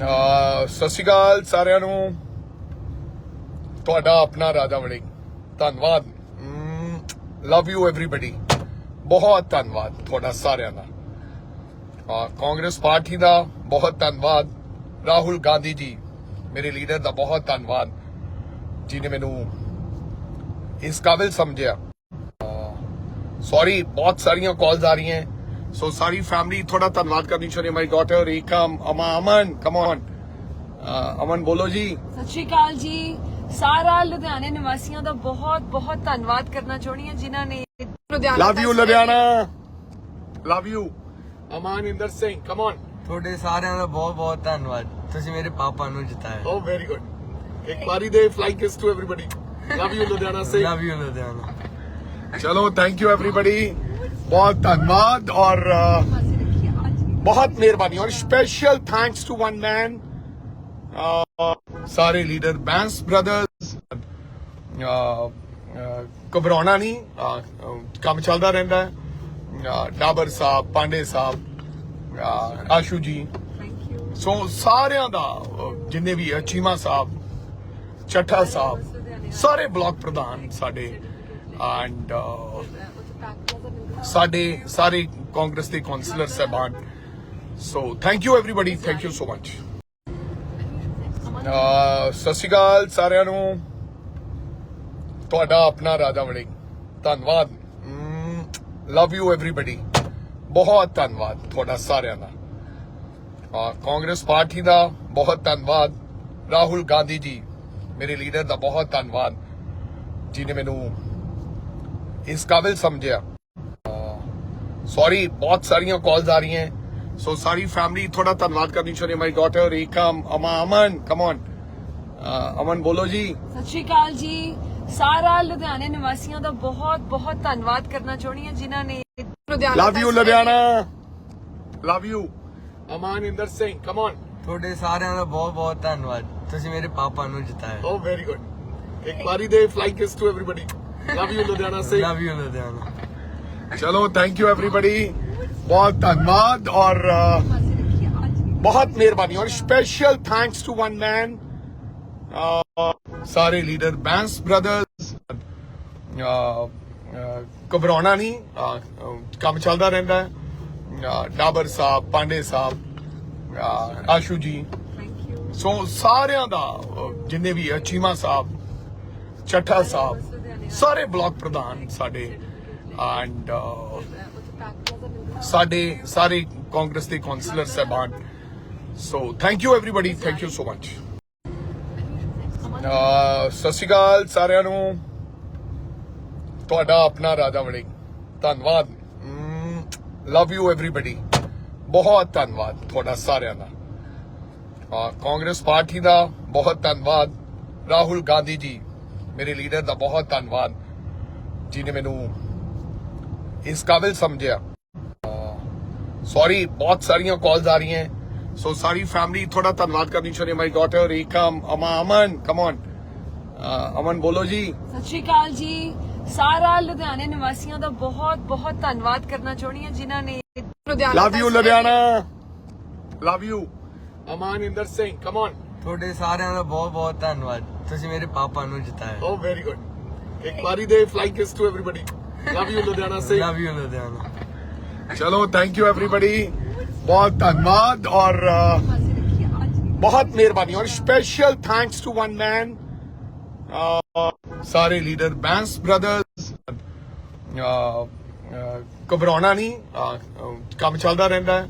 ਸਤਿ ਸ਼੍ਰੀ ਅਕਾਲ ਸਾਰਿਆਂ ਨੂੰ। ਤੁਹਾਡਾ ਆਪਣਾ ਰਾਜਾ ਵੜੀ ਧੰਨਵਾਦ। ਲਵ ਯੂ ਐਵਰੀਬਾਡੀ ਬਹੁਤ ਧੰਨਵਾਦ ਤੁਹਾਡਾ ਸਾਰਿਆਂ ਦਾ। ਕਾਂਗਰਸ ਪਾਰਟੀ ਦਾ ਬਹੁਤ ਧੰਨਵਾਦ। ਰਾਹੁਲ ਗਾਂਧੀ ਜੀ, ਮੇਰੇ ਲੀਡਰ ਦਾ ਬਹੁਤ ਧੰਨਵਾਦ, ਜਿਨੇ ਮੈਨੂੰ ਇਸ ਕਾਬਿਲ ਸਮਝਿਆ। ਸੌਰੀ ਬਹੁਤ ਸਾਰੀਆਂ ਕਾਲਸ ਆ ਰਹੀਆਂ। ਸੋ ਸਾਰੀ ਫੈਮਿਲੀ ਥੋੜਾ ਧੰਨਵਾਦ ਕਰਨੀ ਚਾਹੁੰਦੀ ਮਾਈ ਡਾਟਰ ਏਕਮ ਅਮਾ ਅਮਨ ਕਮ ਔਨ ਅਮਨ ਬੋਲੋ ਜੀ ਸਤਿ ਸ਼੍ਰੀ ਅਕਾਲ ਜੀ। ਸਾਰਾ ਲੁਧਿਆਣੇ ਨਿਵਾਸੀਆਂ ਦਾ ਬਹੁਤ ਬਹੁਤ ਧੰਨਵਾਦ ਕਰਨਾ ਚਾਹੁੰਦੀ ਹਾਂ ਜਿਨ੍ਹਾਂ ਨੇ Ludhiana love you Ludhiana. Love you Aman Inder Singh come on ਤੁਹਾਡੇ ਸਾਰਿਆਂ ਦਾ ਬਹੁਤ ਬਹੁਤ ਧੰਨਵਾਦ। ਤੁਸੀਂ ਮੇਰੇ ਪਾਪਾ ਨੂੰ ਜਿਤਾਇਆ। ਓ ਵੈਰੀ ਗੁੱਡ ਇੱਕ ਵਾਰੀ ਦੇ flying kiss to everybody love you Ludhiana Singh love you Ludhiana. ਚਲੋ ਥੈਂਕ ਯੂ ਐਵਰੀਬਾਡੀ ਬਹੁਤ ਧੰਨਵਾਦ ਔਰ ਬਹੁਤ ਮਿਹਰਬਾਨੀ ਔਰ special thanks to one man ਸਾਰੇ ਲੀਡਰ ਬੈਂਸ ਬ੍ਰਦਰਸ ਘਬਰਾਉਣਾ ਨਹੀਂ ਕੰਮ ਚੱਲਦਾ ਰਹਿੰਦਾ ਹੈ ਡਾਬਰ ਸਾਹਿਬ ਪਾਂਡੇ ਸਾਹਿਬ ਆਸ਼ੂ ਜੀ ਸੋ ਸਾਰਿਆਂ ਦਾ ਜਿੰਨੇ ਵੀ ਹੈ, ਚੀਮਾ ਸਾਹਿਬ ਚੱਠਾ ਸਾਹਿਬ ਸਾਰੇ ਬਲਾਕ ਪ੍ਰਧਾਨ ਸਾਡੇ ਐਂਡ ਸਾਡੇ ਸਾਰੇ ਕਾਂਗਰਸ ਦੇ ਕਾਉਂਸਲਰ ਸਹਿਬਾਨ। So thank you everybody thank you so much ਸਤਿ ਸ਼੍ਰੀ ਅਕਾਲ ਸਾਰਿਆਂ ਨੂੰ। ਤੁਹਾਡਾ ਆਪਣਾ ਰਾਜਾ ਵੜਿੰਗ। ਧੰਨਵਾਦ। ਲਵ ਯੂ ਐਵਰੀਬਾਡੀ ਬਹੁਤ ਧੰਨਵਾਦ ਤੁਹਾਡਾ ਸਾਰਿਆਂ ਦਾ। ਅਹ ਕਾਂਗਰਸ ਪਾਰਟੀ ਦਾ ਬਹੁਤ ਧੰਨਵਾਦ। ਰਾਹੁਲ ਗਾਂਧੀ ਜੀ ਮੇਰੇ ਲੀਡਰ ਦਾ ਬਹੁਤ ਧੰਨਵਾਦ। ਜਿਨੇ ਮੈਨੂੰ ਇਸ ਕਾਬਿਲ ਸਮਝਿਆ। ਸੌਰੀ ਬਹੁਤ ਸਾਰੀਆਂ ਕਾਲਸ ਆ ਰਹੀਆਂ ਸੋ ਸਾਰੀ ਫੈਮਿਲੀ ਥੋੜਾ ਧੰਨਵਾਦ ਕਰਨੀ ਚਾਹੁੰਦੀ ਮਾਈ ਡਾਟਰ ਏਕਮ ਅਮਾ ਅਮਨ ਕਮ ਔਨ ਅਮਨ ਬੋਲੋ ਜੀ ਸਤਿ ਸ਼੍ਰੀ ਅਕਾਲ ਜੀ ਸਾਰਾ ਲੁਧਿਆਣੇ ਨਿਵਾਸੀਆਂ ਦਾ ਬਹੁਤ ਬਹੁਤ ਧੰਨਵਾਦ ਕਰਨਾ ਚਾਹੁੰਦੀ ਹਾਂ ਜਿਨ੍ਹਾਂ ਨੇ Ludhiana love you Ludhiana love you Aman Inder Singh come on ਤੁਹਾਡੇ ਸਾਰਿਆਂ ਦਾ ਬਹੁਤ ਬਹੁਤ ਧੰਨਵਾਦ ਤੁਸੀਂ ਮੇਰੇ ਪਾਪਾ ਨੂੰ ਜਿਤਾਇਆ ਓ ਵੈਰੀ ਗੁੱਡ ਇੱਕ ਵਾਰੀ ਦੇ flying kiss to everybody love you Ludhiana Singh love you Ludhiana ਚਲੋ ਥੈਂਕ ਯੂ ਐਵਰੀਬਾਡੀ ਬਹੁਤ ਧੰਨਵਾਦ ਔਰ ਬਹੁਤ ਮਿਹਰਬਾਨੀ ਔਰ special thanks to one man ਸਾਰੇ ਲੀਡਰ ਬੈਂਸ ਬ੍ਰਦਰਸ ਘਬਰਾਉਣਾ ਨਹੀਂ ਕੰਮ ਚੱਲਦਾ ਰਹਿੰਦਾ ਡਾਬਰ ਸਾਹਿਬ ਪਾਂਡੇ ਸਾਹਿਬ ਆਸ਼ੂ ਜੀ ਸੋ ਸਾਰਿਆਂ ਦਾ ਜਿੰਨੇ ਵੀ ਹੈ, ਚੀਮਾ ਸਾਹਿਬ ਚੱਠਾ ਸਾਹਿਬ ਸਾਰੇ ਬਲਾਕ ਪ੍ਰਧਾਨ ਸਾਡੇ ਐਂਡ uh, ਸਾਡੇ ਸਾਰੇ ਕਾਂਗਰਸ ਦੇ ਕਾਉਂਸਲਰ ਸਹਿਬਾਨ। So thank you everybody thank you so much ਸਤਿ ਸ਼੍ਰੀ ਅਕਾਲ ਸਾਰਿਆਂ ਨੂੰ। ਤੁਹਾਡਾ ਆਪਣਾ ਰਾਜਾ ਵੜਿੰਗ। ਧੰਨਵਾਦ। ਲਵ ਯੂ ਐਵਰੀਬਾਡੀ ਬਹੁਤ ਧੰਨਵਾਦ ਤੁਹਾਡਾ ਸਾਰਿਆਂ ਦਾ। ਕਾਂਗਰਸ ਪਾਰਟੀ ਦਾ ਬਹੁਤ ਧੰਨਵਾਦ। ਰਾਹੁਲ ਗਾਂਧੀ ਜੀ, ਮੇਰੇ ਲੀਡਰ ਦਾ ਬਹੁਤ ਧੰਨਵਾਦ। ਜਿਨੇ ਮੈਨੂੰ ਇਸ ਕਾਬਿਲ ਸਮਝਿਆ ਸੌਰੀ ਬਹੁਤ ਸਾਰੀਆਂ ਕਾਲਸ ਆ ਰਹੀਆਂ ਸੋ ਸਾਰੀ ਫੈਮਿਲੀ ਥੋੜਾ ਧੰਨਵਾਦ ਕਰਨੀ ਚਾਹੁੰਦੀ ਮਾਈ ਡਾਟਰ ਏਕਮ ਅਮਾ ਅਮਨ ਕਮ ਔਨ ਅਮਨ ਬੋਲੋ ਜੀ ਸਤਿ ਸ਼੍ਰੀ ਅਕਾਲ ਜੀ ਸਾਰਾ ਲੁਧਿਆਣੇ ਨਿਵਾਸੀਆਂ ਦਾ ਬਹੁਤ ਬਹੁਤ ਧੰਨਵਾਦ ਕਰਨਾ ਚਾਹੁੰਦੀ ਹਾਂ ਜਿਨ੍ਹਾਂ ਨੇ Ludhiana love you Ludhiana love you Aman Inder Singh come on ਤੁਹਾਡੇ ਸਾਰਿਆਂ ਦਾ ਬਹੁਤ ਬਹੁਤ ਧੰਨਵਾਦ ਤੁਸੀਂ ਮੇਰੇ ਪਾਪਾ ਨੂੰ ਜਿਤਾਇਆ ਓ ਵੈਰੀ ਗੁੱਡ ਇੱਕ ਵਾਰੀ ਦੇ flying kiss to everybody love you Ludhiana Singh love you Ludhiana ਚਲੋ ਥੈਂਕ ਯੂ ਐਵਰੀਬਾਡੀ ਬਹੁਤ ਧੰਨਵਾਦ ਔਰ ਬਹੁਤ ਮਿਹਰਬਾਨੀ ਔਰ special thanks to one man ਸਾਰੇ ਲੀਡਰ ਬੈਂਸ ਬ੍ਰਦਰਸ ਘਬਰਾਉਣਾ ਨਹੀਂ ਕੰਮ ਚੱਲਦਾ ਰਹਿੰਦਾ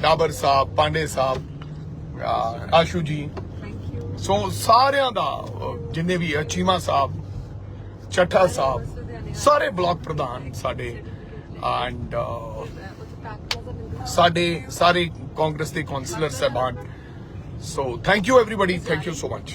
ਡਾਬਰ ਸਾਹਿਬ ਪਾਂਡੇ ਸਾਹਿਬ ਆਸ਼ੂ ਜੀ ਸੋ ਸਾਰਿਆਂ ਦਾ ਜਿੰਨੇ ਵੀ ਹੈ, ਚੀਮਾ ਸਾਹਿਬ ਚੱਠਾ ਸਾਹਿਬ ਸਾਰੇ ਬਲਾਕ ਪ੍ਰਧਾਨ ਸਾਡੇ ਐਂਡ ਸਾਡੇ ਸਾਰੇ ਕਾਂਗਰਸ ਦੇ ਕਾਉਂਸਲਰ ਸਹਿਬਾਨ। So thank you everybody thank you so much